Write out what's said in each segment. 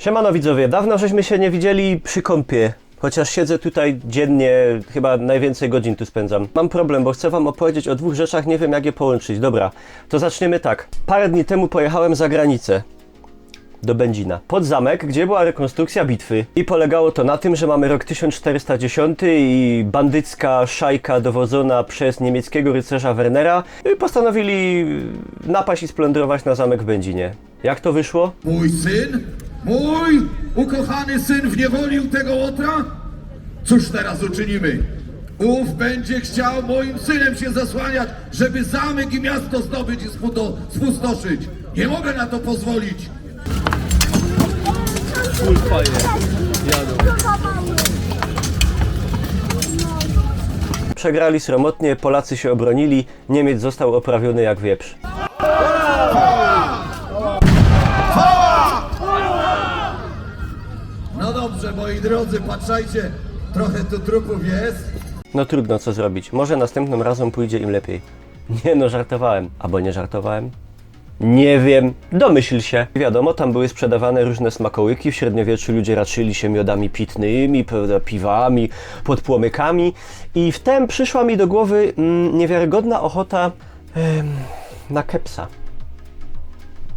Siemano widzowie, dawno żeśmy się nie widzieli przy kąpie. Chociaż siedzę tutaj dziennie, chyba najwięcej godzin tu spędzam. Mam problem, bo chcę wam opowiedzieć o dwóch rzeczach, nie wiem jak je połączyć. Dobra, to zaczniemy tak. Parę dni temu pojechałem za granicę. Do Będzina. Pod zamek, gdzie była rekonstrukcja bitwy. I polegało to na tym, że mamy rok 1410 i bandycka szajka dowodzona przez niemieckiego rycerza Wernera i postanowili napaść i splądrować na zamek w Będzinie. Jak to wyszło? Mój syn? Mój ukochany syn w niewoli u tego łotra? Cóż teraz uczynimy? Ów będzie chciał moim synem się zasłaniać, żeby zamek i miasto zdobyć i spusto- spustoszyć. Nie mogę na to pozwolić. Przegrali sromotnie, Polacy się obronili, Niemiec został oprawiony jak wieprz. No dobrze, moi drodzy, patrzajcie, trochę tu trupów jest. No trudno co zrobić. Może następnym razem pójdzie im lepiej. Nie no, żartowałem. Albo nie żartowałem? Nie wiem. Domyśl się. Wiadomo, tam były sprzedawane różne smakołyki. W średniowieczu ludzie raczyli się miodami pitnymi, piwami, podpłomykami. I wtem przyszła mi do głowy mm, niewiarygodna ochota na kepsa.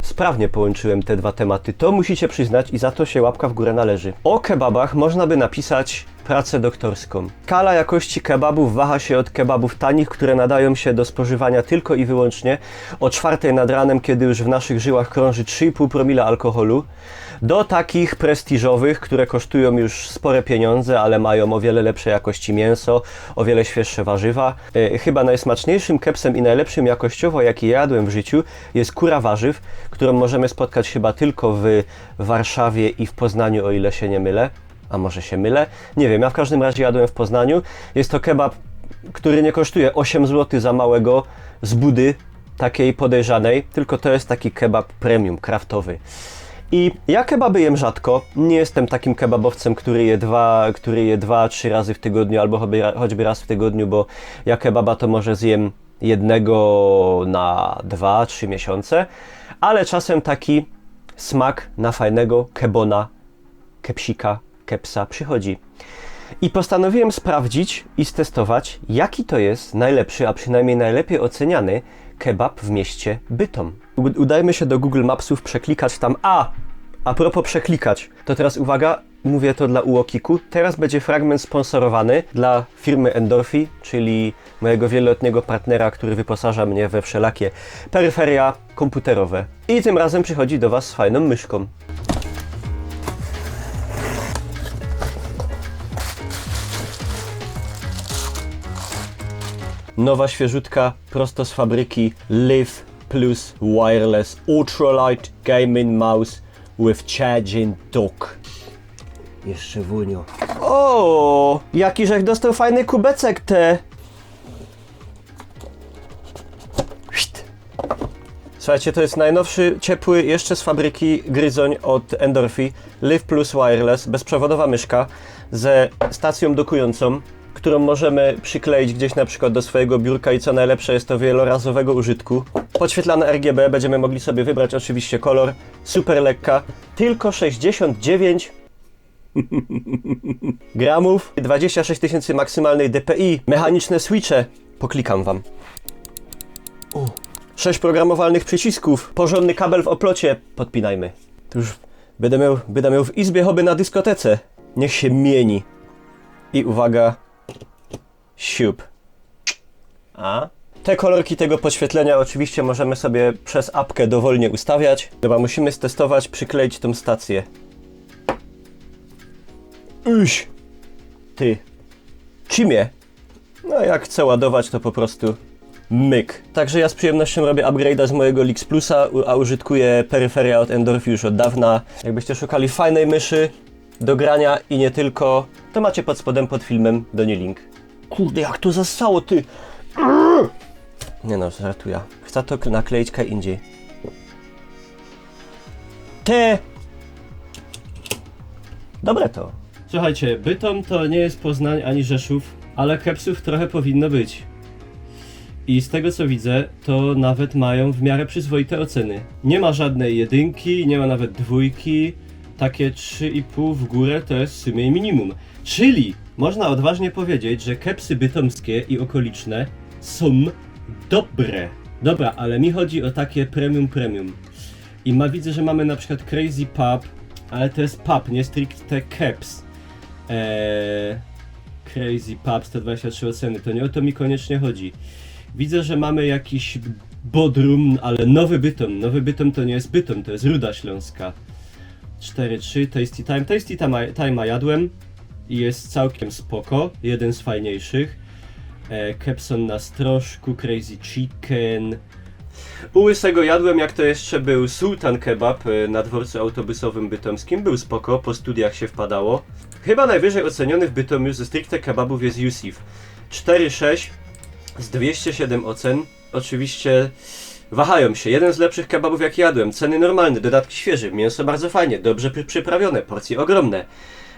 Sprawnie połączyłem te dwa tematy. To musicie przyznać i za to się łapka w górę należy. O kebabach można by napisać pracę doktorską. Skala jakości kebabów waha się od kebabów tanich, które nadają się do spożywania tylko i wyłącznie o czwartej nad ranem, kiedy już w naszych żyłach krąży 3,5 promila alkoholu, do takich prestiżowych, które kosztują już spore pieniądze, ale mają o wiele lepszej jakości mięso, o wiele świeższe warzywa. E, chyba najsmaczniejszym kepsem i najlepszym jakościowo, jaki jadłem w życiu, jest kura warzyw, którą możemy spotkać chyba tylko w Warszawie i w Poznaniu, o ile się nie mylę. A może się mylę? Nie wiem, ja w każdym razie jadłem w Poznaniu. Jest to kebab, który nie kosztuje 8 zł za małego z budy takiej podejrzanej, tylko to jest taki kebab premium, kraftowy. I ja kebaby jem rzadko. Nie jestem takim kebabowcem, który je dwa, który je dwa, trzy razy w tygodniu, albo choćby, raz w tygodniu, bo ja kebaba to może zjem jednego na dwa, trzy miesiące, ale czasem taki smak na fajnego kebona, kepsika, kepsa przychodzi. I postanowiłem sprawdzić i stestować, jaki to jest najlepszy, a przynajmniej najlepiej oceniany kebab w mieście Bytom. Udajmy się do Google Mapsów, przeklikać tam. A! A propos przeklikać, to teraz uwaga, mówię to dla Uokiku. Teraz będzie fragment sponsorowany dla firmy Endorfi, czyli mojego wieloletniego partnera, który wyposaża mnie we wszelakie peryferia komputerowe. I tym razem przychodzi do Was z fajną myszką. Nowa świeżutka, prosto z fabryki Live Plus Wireless Ultralight Gaming Mouse with Charging Dock. Jeszcze wunio. O, jaki żech dostał fajny kubecek te. Słuchajcie, to jest najnowszy, ciepły, jeszcze z fabryki gryzoń od Endorfi Live Plus Wireless, bezprzewodowa myszka ze stacją dokującą, którą możemy przykleić gdzieś na przykład do swojego biurka i co najlepsze jest to wielorazowego użytku. Podświetlane RGB, będziemy mogli sobie wybrać oczywiście kolor, super lekka, tylko 69 gramów, 26 tysięcy maksymalnej DPI, mechaniczne switche, poklikam wam. O. 6 programowalnych przycisków, porządny kabel w oplocie, podpinajmy. To już będę miał, będę miał w izbie hobby na dyskotece. Niech się mieni. I uwaga, siup. A? Te kolorki tego podświetlenia oczywiście możemy sobie przez apkę dowolnie ustawiać. Dobra, musimy stestować, przykleić tą stację. Uś! Ty. Czymie? No jak chcę ładować, to po prostu myk. Także ja z przyjemnością robię upgrade'a z mojego Lix Plusa, a użytkuję peryferia od Endorfi już od dawna. Jakbyście szukali fajnej myszy do grania i nie tylko, to macie pod spodem pod filmem do niej link. Kurde, jak to zasało, ty! Nie no, żartuję. Chcę to nakleić kaj indziej. Te! Dobre to. Słuchajcie, Bytom to nie jest Poznań ani Rzeszów, ale kepsów trochę powinno być. I z tego co widzę, to nawet mają w miarę przyzwoite oceny. Nie ma żadnej jedynki, nie ma nawet dwójki. takie 3,5 w górę to jest w sumie minimum. Czyli można odważnie powiedzieć, że kepsy bytomskie i okoliczne są dobre. Dobra, ale mi chodzi o takie premium premium. I ma widzę, że mamy na przykład Crazy Pub, ale to jest pub, nie stricte caps. Eee, crazy Pub 123 oceny, to nie o to mi koniecznie chodzi. Widzę, że mamy jakiś Bodrum, ale nowy Bytom. Nowy Bytom to nie jest Bytom, to jest Ruda Śląska. 4-3, Tasty Time. Tasty Time, Time'a jadłem i jest całkiem spoko, jeden z fajniejszych. E, Kepson na strożku, Crazy Chicken. U Łysego jadłem jak to jeszcze był Sultan Kebab e, na dworcu autobusowym bytomskim. Był spoko, po studiach się wpadało. Chyba najwyżej oceniony w Bytomiu ze stricte kebabów jest Yusif. 4,6 z 207 ocen. Oczywiście wahają się. Jeden z lepszych kebabów jak jadłem. Ceny normalne, dodatki świeże, mięso bardzo fajnie, dobrze przy- przyprawione, porcje ogromne.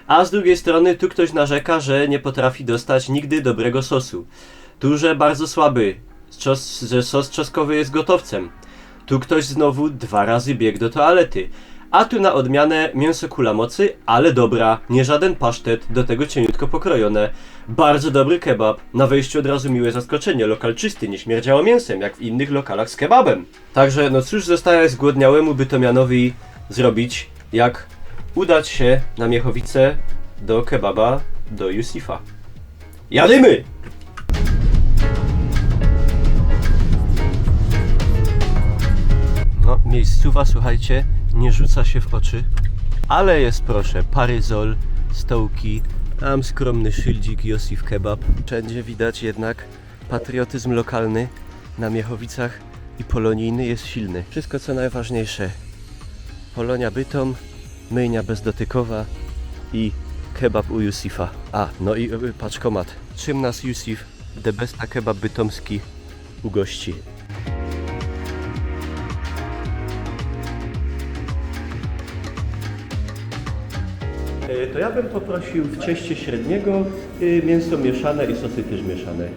A z drugiej strony tu ktoś narzeka, że nie potrafi dostać nigdy dobrego sosu. Tu, że bardzo słaby, czos, że sos czosnkowy jest gotowcem. Tu ktoś znowu dwa razy biegł do toalety. A tu na odmianę mięso kula mocy, ale dobra, nie żaden pasztet, do tego cieniutko pokrojone. Bardzo dobry kebab. Na wejściu od razu miłe zaskoczenie, lokal czysty, nie śmierdziało mięsem, jak w innych lokalach z kebabem. Także no cóż zostaje zgłodniałemu bytomianowi zrobić, jak udać się na Miechowice do kebaba do Yusifa. Jadymy! No, miejscowa, słuchajcie, nie rzuca się w oczy, ale jest proszę, paryzol, stołki, tam skromny szyldzik Josif Kebab. Wszędzie widać jednak patriotyzm lokalny na Miechowicach i polonijny jest silny. Wszystko co najważniejsze. Polonia Bytom, myjnia bezdotykowa i kebab u Jusifa. A, no i y, paczkomat. Czym nas Jusif, the besta kebab bytomski, ugości? E, To ja bym poprosił w cieście średniego y, mięso mieszane i sosy też mieszane.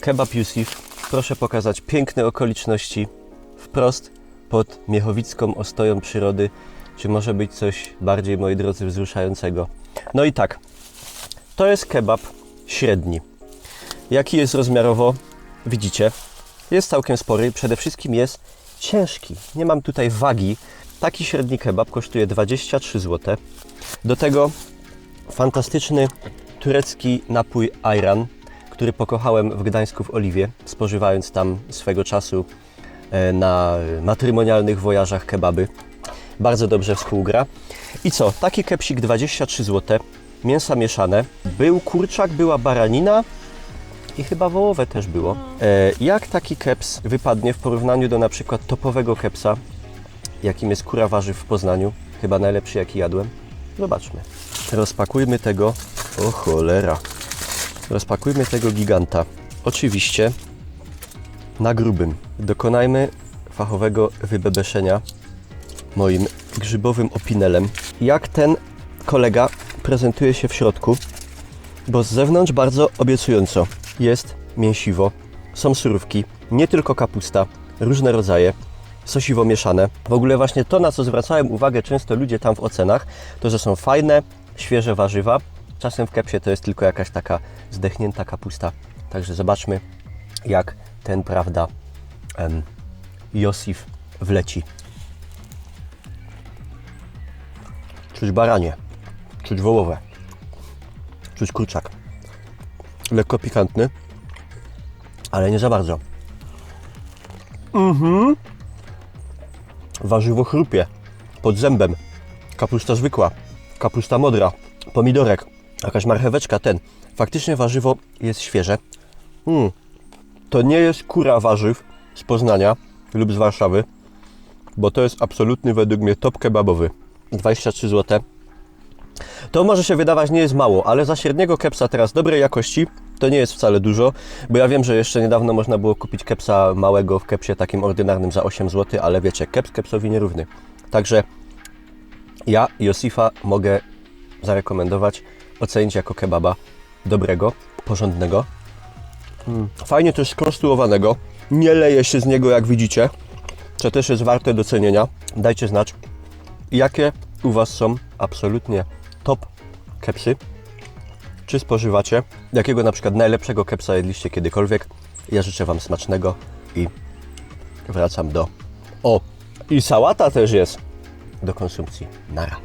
Kebab Yusif. Proszę pokazać piękne okoliczności wprost pod Miechowicką ostoją przyrody. Czy może być coś bardziej, moi drodzy, wzruszającego? No i tak, to jest kebab średni. Jaki jest rozmiarowo? Widzicie, jest całkiem spory. Przede wszystkim jest ciężki. Nie mam tutaj wagi. Taki średni kebab kosztuje 23 zł. Do tego fantastyczny turecki napój ayran, który pokochałem w Gdańsku w Oliwie, spożywając tam swego czasu e, na matrymonialnych wojażach kebaby. Bardzo dobrze współgra. I co? Taki kepsik 23 zł. Mięsa mieszane. Był kurczak, była baranina, i chyba wołowe też było. E, jak taki keps wypadnie w porównaniu do na przykład topowego kepsa, jakim jest kura warzyw w Poznaniu? Chyba najlepszy jaki jadłem. Zobaczmy. Rozpakujmy tego. O cholera. Rozpakujmy tego giganta. Oczywiście na grubym. Dokonajmy fachowego wybebeszenia moim grzybowym opinelem. Jak ten kolega prezentuje się w środku? bo z zewnątrz bardzo obiecująco. Jest mięsiwo, są surówki, nie tylko kapusta, różne rodzaje, sosiwo mieszane. W ogóle właśnie to, na co zwracałem uwagę często ludzie tam w ocenach, to że są fajne, świeże warzywa. Czasem w kepsie to jest tylko jakaś taka zdechnięta kapusta. Także zobaczmy, jak ten, prawda, em, Josif wleci. Czuć baranie, czuć wołowe czuć kurczak. Lekko pikantny, ale nie za bardzo. Mhm. Warzywo chrupie pod zębem. Kapusta zwykła, kapusta modra, pomidorek, jakaś marcheweczka, ten. Faktycznie warzywo jest świeże. Mm. To nie jest kura warzyw z Poznania lub z Warszawy, bo to jest absolutny według mnie top kebabowy. 23 zł. To może się wydawać nie jest mało, ale za średniego kepsa teraz dobrej jakości to nie jest wcale dużo, bo ja wiem, że jeszcze niedawno można było kupić kepsa małego w kepsie takim ordynarnym za 8 zł, ale wiecie, keps kepsowi nierówny. Także ja Josifa mogę zarekomendować, ocenić jako kebaba dobrego, porządnego. Fajnie też skonstruowanego. Nie leje się z niego, jak widzicie, co też jest warte docenienia. Dajcie znać, jakie u Was są absolutnie top kepsy. Czy spożywacie? Jakiego na przykład najlepszego kepsa jedliście kiedykolwiek? Ja życzę Wam smacznego i wracam do... O! I sałata też jest do konsumpcji. Nara.